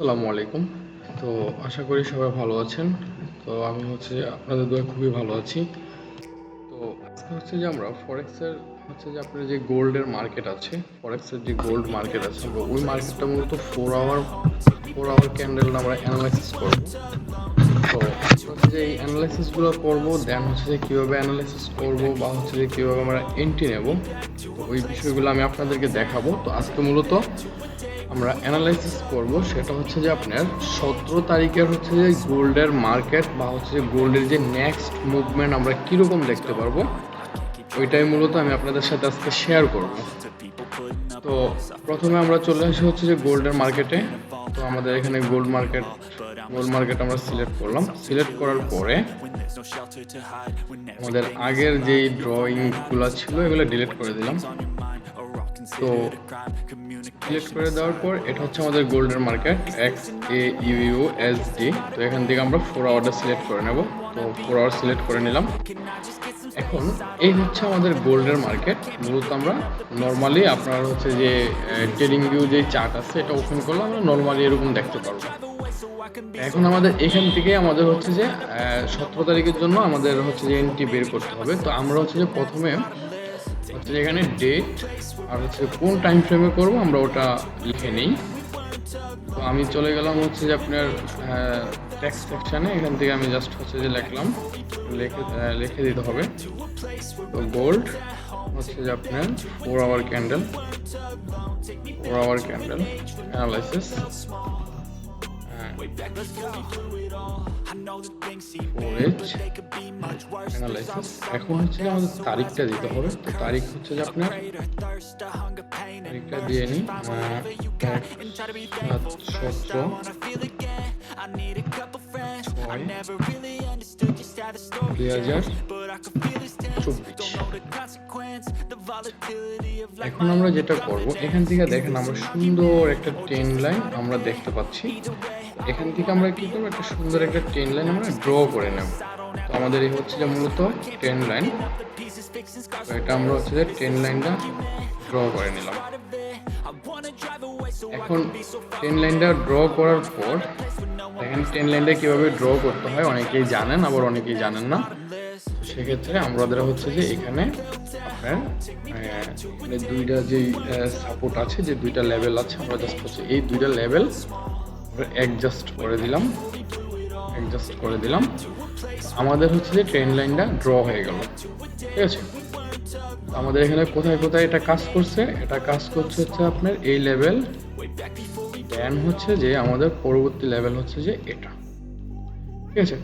আসসালামু আলাইকুম। তো আশা করি সবাই ভালো আছেন। তো আমি হচ্ছে আপনাদের দোয়া খুবই ভালো আছি। তো আজকে হচ্ছে যে আমরা ফরেক্সের হচ্ছে যে আপনার যে গোল্ডের মার্কেট আছে ফরেক্সের যে গোল্ড মার্কেট আছে ওই মার্কেটটা মূলত four hour four hour candle আমরা অ্যানালাইসিস করব। তো হচ্ছে যে এই অ্যানালাইসিসগুলো করব দেন হচ্ছে যে কীভাবে অ্যানালাইসিস করব বা হচ্ছে যে কীভাবে আমরা এন্ট্রি নেব, তো ওই বিষয়গুলো আমি আপনাদেরকে দেখাবো। তো আজকে মূলত আমরা অ্যানালাইসিস করব, সেটা হচ্ছে যে আপনার সতেরো তারিখের হচ্ছে যে গোল্ডের মার্কেট বা হচ্ছে যে গোল্ডের যে নেক্সট মুভমেন্ট আমরা কীরকম দেখতে পারব, ওইটাই মূলত আমি আপনাদের সাথে আজকে শেয়ার করব। তো প্রথমে আমরা চলে আসি হচ্ছে যে গোল্ডের মার্কেটে তো আমাদের এখানে গোল্ড মার্কেট গোল্ড মার্কেট আমরা সিলেক্ট করলাম। সিলেক্ট করার পরে আমাদের আগের যেই ড্রয়িংগুলো ছিল, এগুলো ডিলিট করে দিলাম। তো সিলেক্ট করে দেওয়ার পর এটা হচ্ছে আমাদের গোল্ডের market X A U S D তো এখান থেকে আমরা ফোর আওয়ারটা সিলেক্ট করে নেব। তো ফোর আওয়ার সিলেক্ট করে নিলাম। এখন এই হচ্ছে আমাদের গোল্ডের মার্কেট মূলত আমরা নর্মালি আপনার হচ্ছে যে ট্রেডিং ভিউ যে চার্ট আছে এটা ওপেন করলে আমরা নর্মালি এরকম দেখতে পারব। এখন আমাদের এখান থেকে আমাদের হচ্ছে যে সতেরো তারিখের জন্য আমাদের হচ্ছে যে এন্ট্রি বের করতে হবে। তো আমরা হচ্ছে যে প্রথমে এখানে ডেট আর হচ্ছে কোন টাইম ফ্রেমে করব আমরা ওটা লিখে নিই। তো আমি চলে গেলাম হচ্ছে যে আপনার ট্যাক্স সেকশানে এখান থেকে আমি জাস্ট হচ্ছে যে লিখলাম। লিখে লিখে দিতে হবে। তো গোল্ড হচ্ছে যে আপনার four hour candle four hour candle analysis এখন হচ্ছে আমাদের তারিখটা দিতে হবে তো তারিখ হচ্ছে যে আপনার তারিখটা দিয়ে নিই সত্য সতেরো ছয় দুই হাজার চব্বিশ এখন আমরা যেটা করব এখান থেকে দেখেন আমরা সুন্দর একটা ট্রেন লাইন আমরা দেখতে পাচ্ছি। এখান থেকে আমরা কি করব একটা সুন্দর একটা ট্রেন লাইন আমরা ড্র করে নেব। তো আমাদের এই হচ্ছে যে মূলত ট্রেন লাইন এটা আমরা হচ্ছে যে ট্রেন লাইনটা ড্র করে নিলাম। এখন ট্রেন লাইনটা ড্র করার পর দেখেন ট্রেন লাইনটা কীভাবে ড্র করতে হয়, অনেকেই জানেন, আবার অনেকেই জানেন না। সেক্ষেত্রে আমাদের হচ্ছে যে এখানে আপনার মানে দুইটা যেই সাপোর্ট আছে, যে দুইটা লেভেল আছে, আমরা জাস্ট হচ্ছে এই দুইটা লেভেল অ্যাডজাস্ট করে দিলাম। অ্যাডজাস্ট করে দিলাম। আমাদের হচ্ছে যে ট্রেন লাইনটা ড্র হয়ে গেল। ঠিক আছে? আমাদের এখানে কোথায় কোথায় এটা কাজ করছে? এটা কাজ করছে হচ্ছে আপনার এই লেভেল দেন হচ্ছে যে আমাদের পরবর্তী লেভেল হচ্ছে যে এটা। ঠিক আছে?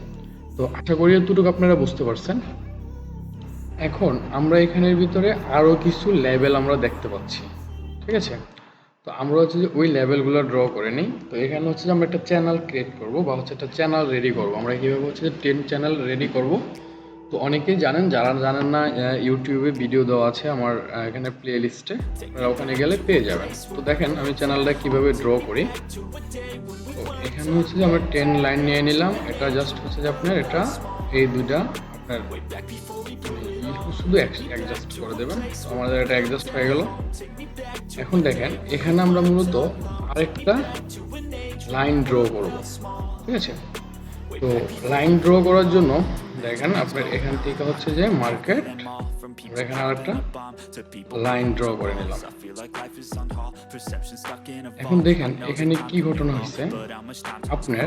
তো আশা করি এতটুকু আপনারা বুঝতে পারছেন। এখন আমরা এখানের ভিতরে আরও কিছু লেভেল আমরা দেখতে পাচ্ছি। ঠিক আছে? তো আমরা হচ্ছে যে ওই লেভেলগুলো ড্র করে নিই। তো এখানে হচ্ছে যে আমরা একটা চ্যানেল ক্রিয়েট করব বা হচ্ছে একটা চ্যানেল রেডি করব। আমরা কীভাবে হচ্ছে যে টেন চ্যানেল রেডি করব? তো অনেকেই জানেন, যারা জানেন না ইউটিউবে ভিডিও দেওয়া আছে আমার এখানে প্লে লিস্টে ওখানে গেলে পেয়ে যাবেন। তো দেখেন, আমি চ্যানেলটা কীভাবে ড্র করি। তো এখানে হচ্ছে যে আমরা টেন লাইন নিয়ে নিলাম। এটা জাস্ট হচ্ছে যে আপনার, এটা, এই দুইটা, আপনার। শুধু অ্যাডজাস্ট করে দেবেন। আমাদের এটা অ্যাডজাস্ট হয়ে গেল। এখন দেখেন, এখানে আমরা মূলত আরেকটা লাইন ড্র করব। ঠিক আছে? তো লাইন ড্র করার জন্য দেখেন আপনার এখান থেকে হচ্ছে যে মার্কেট এখানে আরেকটা লাইন ড্র করে নিলাম। এখন দেখেন এখানে কি ঘটনা হচ্ছে আপনার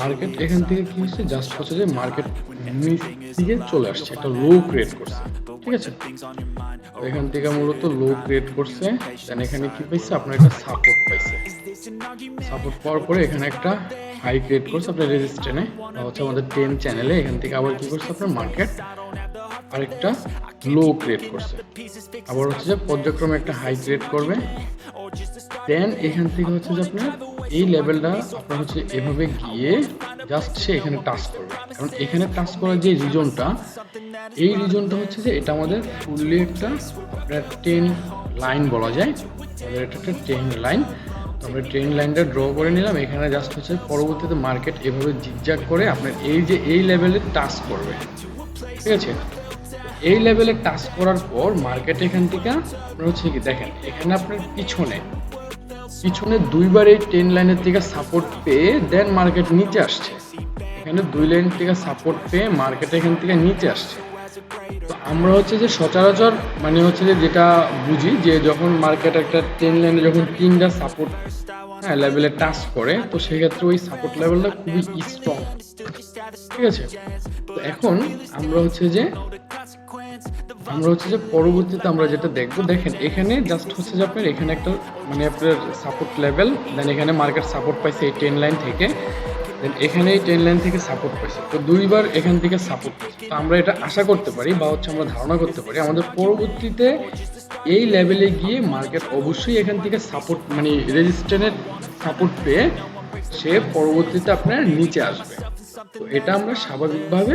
মার্কেট এখান থেকে কি হচ্ছে জাস্ট হচ্ছে যে মার্কেট দিকে চলে আসছে একটা লো ক্রিয়েট করছে। ঠিক আছে? এখান থেকে মূলত লো ক্রিয়েট করছে। দেন এখানে কি পাইছে? আপনার একটা সাপোর্ট পাইছে। সাপোর্ট পাওয়ার পরে এখানে একটা হাই ক্রিয়েট করছে। আপনার রেজিস্ট্রেনে হচ্ছে আমাদের টেন চ্যানেলে এখান থেকে আবার কি করছে? আপনার মার্কেট আরেকটা লো ক্রিয়েট করছে আবার হচ্ছে যে পর্যায়ক্রমে একটা হাই ক্রিয়েট করবে। দেন এখান থেকে হচ্ছে যে আপনার এই লেভেলটা আপনার হচ্ছে এভাবে গিয়ে জাস্ট সে এখানে টাচ করবে। কারণ এখানে টাচ করার যে রিজনটা এই রিজনটা হচ্ছে যে এটা আমাদের ফুললি একটা আপনার টেন লাইন বলা যায়। আমাদের এটা একটা টেন লাইন আমরা ট্রেন লাইনটা ড্র করে নিলাম। এখানে জাস্ট হচ্ছে পরবর্তীতে মার্কেট এভাবে জিগজাগ করে আপনার এই যে এই লেভেলে টাচ করবে। ঠিক আছে? এই লেভেলে টাচ করার পর মার্কেট এখান থেকে হচ্ছে কি, দেখেন, এখানে আপনার পিছনে পিছনে দুইবার এই টেন লাইনের থেকে সাপোর্ট পেয়ে দেন মার্কেট নিচে আসছে। এখানে দুই লাইন থেকে সাপোর্ট পেয়ে মার্কেট এখান থেকে নিচে আসছে। তো আমরা হচ্ছে যে সচরাচর মানে হচ্ছে যে যেটা বুঝি যে যখন মার্কেট একটা টেন লাইনে যখন তিনটা সাপোর্ট হ্যাঁ লেভেলে টাচ করে, তো সেক্ষেত্রে ওই সাপোর্ট লেভেলটা খুবই স্ট্রং ঠিক আছে? তো এখন আমরা হচ্ছে যে আমরা হচ্ছে যে পরবর্তীতে আমরা যেটা দেখব, দেখেন, এখানে জাস্ট হচ্ছে যে আপনার এখানে একটা মানে আপনার সাপোর্ট লেভেল দেন এখানে মার্কেট সাপোর্ট পাইছে এই টেন লাইন থেকে দেন এখানে এই টেন লাইন থেকে সাপোর্ট পাইছে। তো দুইবার এখান থেকে সাপোর্ট পাইছে। তো আমরা এটা আশা করতে পারি বা হচ্ছে আমরা ধারণা করতে পারি, আমাদের পরবর্তীতে এই লেভেলে গিয়ে মার্কেট অবশ্যই এখান থেকে সাপোর্ট মানে রেজিস্ট্যান্টের সাপোর্ট পেয়ে সে পরবর্তীতে আপনার নিচে আসবে। তো এটা আমরা স্বাভাবিকভাবে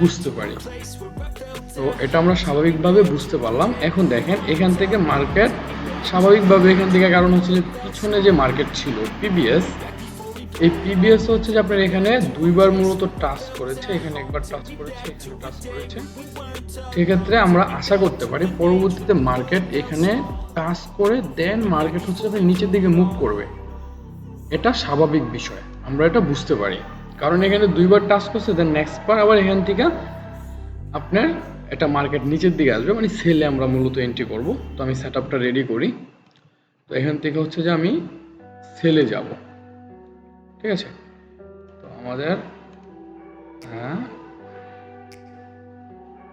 বুঝতে পারি। তো এটা আমরা স্বাভাবিকভাবে বুঝতে পারলাম। এখন দেখেন, এখান থেকে মার্কেট স্বাভাবিকভাবে এখান থেকে কারণ হচ্ছে যে পিছনে যে মার্কেট ছিল পিবিএস এই পিবিএস হচ্ছে যে আপনার এখানে দুইবার মূলত টাচ করেছে, এখানে একবার টাচ করেছে, এখানে টাচ করেছে। সেক্ষেত্রে আমরা আশা করতে পারি পরবর্তীতে মার্কেট এখানে টাচ করে দেন মার্কেট হচ্ছে আপনার নিচের দিকে মুভ করবে। এটা স্বাভাবিক বিষয়, আমরা এটা বুঝতে পারি। কারণ এখানে দুইবার টাচ করছে দেন নেক্সট বার আবার এখান থেকে আপনার এটা মার্কেট নিচের দিকে আসবে মানে সেলে আমরা মূলত এন্ট্রি করব। তো আমি সেট আপটা রেডি করি। তো এখান থেকে হচ্ছে যে আমি সেলে যাব। ঠিক আছে? তো আমাদের হ্যাঁ।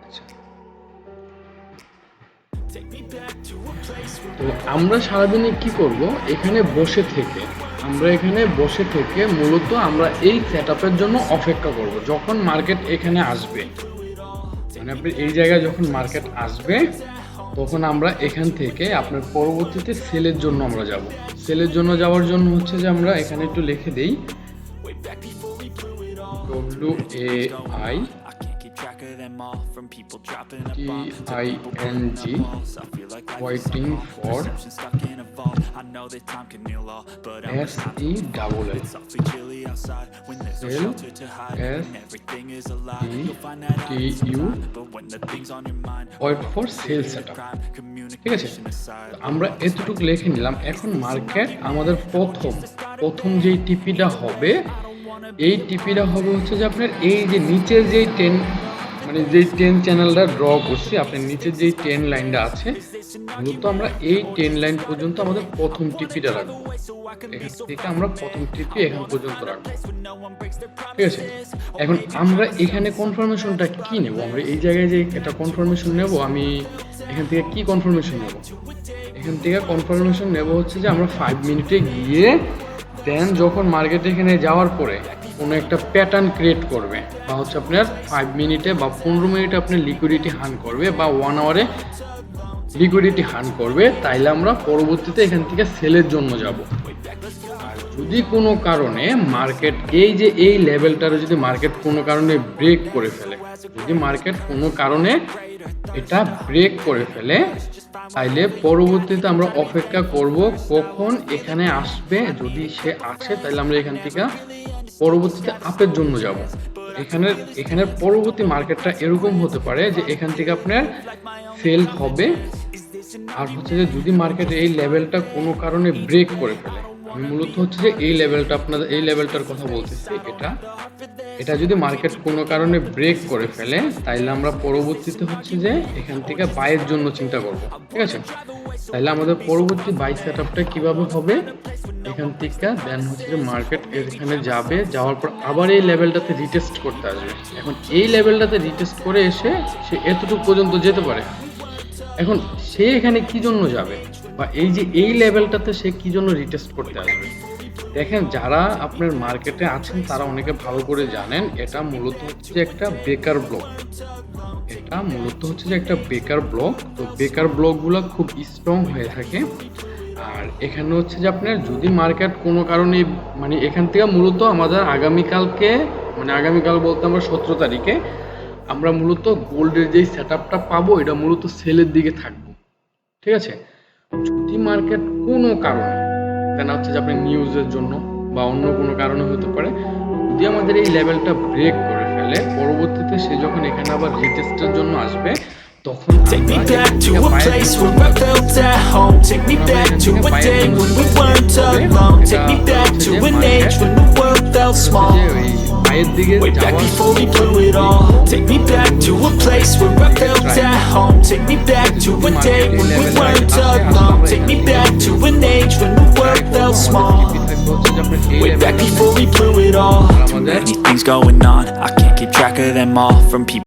আচ্ছা। তো আমরা সারাদিনে কি করব? এখানে বসে থেকে, আমরা এখানে বসে থেকে মূলত আমরা এই সেট জন্য অপেক্ষা করব। যখন মার্কেট এখানে আসবে মানে আপনি এই জায়গায় যখন মার্কেট আসবে, তখন আমরা এখান থেকে আপনার পরবর্তীতে সেলের জন্য আমরা যাব। সেলের জন্য যাওয়ার জন্য হচ্ছে যে আমরা এখানে একটু লিখে দেই W A I sell S E T U wait for sell set ঠিক আছে? আমরা এতটুকু লিখে নিলাম। এখন মার্কেট আমাদের প্রথম। প্রথম যেই টিপিটা হবে এই টিপিটা হবে হচ্ছে যে আপনার এই যে নিচের যেই টেন মানে যেই টেন চ্যানেলটা ড্র করছি আপনার নিচের যেই টেন লাইনটা আছে, মূলত আমরা এই টেন লাইন পর্যন্ত আমাদের প্রথম টিপিটা রাখব। এখান থেকে আমরা প্রথম টিপি এখান পর্যন্ত রাখব। ঠিক আছে? এখন আমরা এখানে কনফার্মেশনটা কি নেব? আমরা এই জায়গায় যে একটা কনফার্মেশন নেব, আমি এখান থেকে কি কনফার্মেশন নেব? এখান থেকে কনফার্মেশন নেব হচ্ছে যে আমরা ফাইভ মিনিটে গিয়ে দেন যখন মার্কেটে এখানে যাওয়ার পরে কোনো একটা প্যাটার্ন ক্রিয়েট করবে বা হচ্ছে আপনার ফাইভ মিনিটে বা পনেরো মিনিটে আপনি লিকুইডিটি হান করবে বা ওয়ান আওয়ারে লিকুইডিটি হান করবে, তাইলে আমরা পরবর্তীতে এখান থেকে সেলের জন্য যাব। আর যদি কোনো কারণে মার্কেট এই যে এই লেভেলটারে যদি মার্কেট কোনো কারণে ব্রেক করে ফেলে, যদি মার্কেট কোনো কারণে এটা ব্রেক করে ফেলে। তাইলে পরবর্তীতে আমরা অপেক্ষা করব কখন এখানে আসবে। যদি সে আসে, তাহলে আমরা এখান থেকে পরবর্তীতে আপের জন্য যাব। এখানে, এখানের পরবর্তী মার্কেটটা এরকম হতে পারে যে এখান থেকে আপনার সেল হবে। আর হচ্ছে যে যদি মার্কেট এই লেভেলটা কোনো কারণে ব্রেক করে ফেলে মূলত হচ্ছে যে এই লেভেলটা আপনাদের, এই লেভেলটার কথা বলতেছি এটা। এটা যদি মার্কেট কোনো কারণে ব্রেক করে ফেলে, তাইলে আমরা পরবর্তীতে হচ্ছে যে এখান থেকে বাইয়ের জন্য চিন্তা করব, ঠিক আছে? তাইলে আমাদের পরবর্তী বাই সেট আপটা কীভাবে হবে? এখান থেকে দেন হচ্ছে যে মার্কেট এখানে যাবে, যাওয়ার পর আবার এই লেভেলটাতে রিটেস্ট করতে আসবে। এখন এই লেভেলটাতে রিটেস্ট করে এসে সে এতটুকু পর্যন্ত যেতে পারে। এখন সে এখানে কি জন্য যাবে? বা এই যে এই লেভেলটাতে সে কি জন্য রিটেস্ট করতে আসবে? দেখেন, যারা আপনার মার্কেটে আছেন, তারা অনেকে ভালো করে জানেন, এটা মূলত হচ্ছে একটা বেকার ব্লক এটা মূলত হচ্ছে যে একটা বেকার ব্লক তো বেকার ব্লকগুলো খুব স্ট্রং হয়ে থাকে। আর এখানে হচ্ছে যে আপনার যদি মার্কেট কোনো কারণে মানে এখান থেকে মূলত আমাদের আগামীকালকে মানে আগামীকাল বলতে আমরা সতেরো তারিখে, আমরা মূলত গোল্ডের যেই সেট আপটা পাবো, এটা মূলত সেলের দিকে থাকব। ঠিক আছে? যদি মার্কেট কোনো কারণে কেন হচ্ছে যে আপনি নিউজের জন্য বা অন্য কোনো কারণে হতে পারে যদি আমাদের এই লেভেলটা ব্রেক করে ফেলে পরবর্তীতে সে যখন এখানে আবার রিটেস্টের জন্য আসবে তখন Take me back to a place where I felt at home. Take me back to a day when we weren't alone. Take me back to an age when the world felt small. যে ওই পায়ের দিকে Way back যাওয়ার before we blew it all. Take me back to a place where I felt at home. Take me back to a day when we weren't alone. Take me back to an age when the world felt small. Way back before we blew it all. Too many things going on, I can't keep track of them all. From people.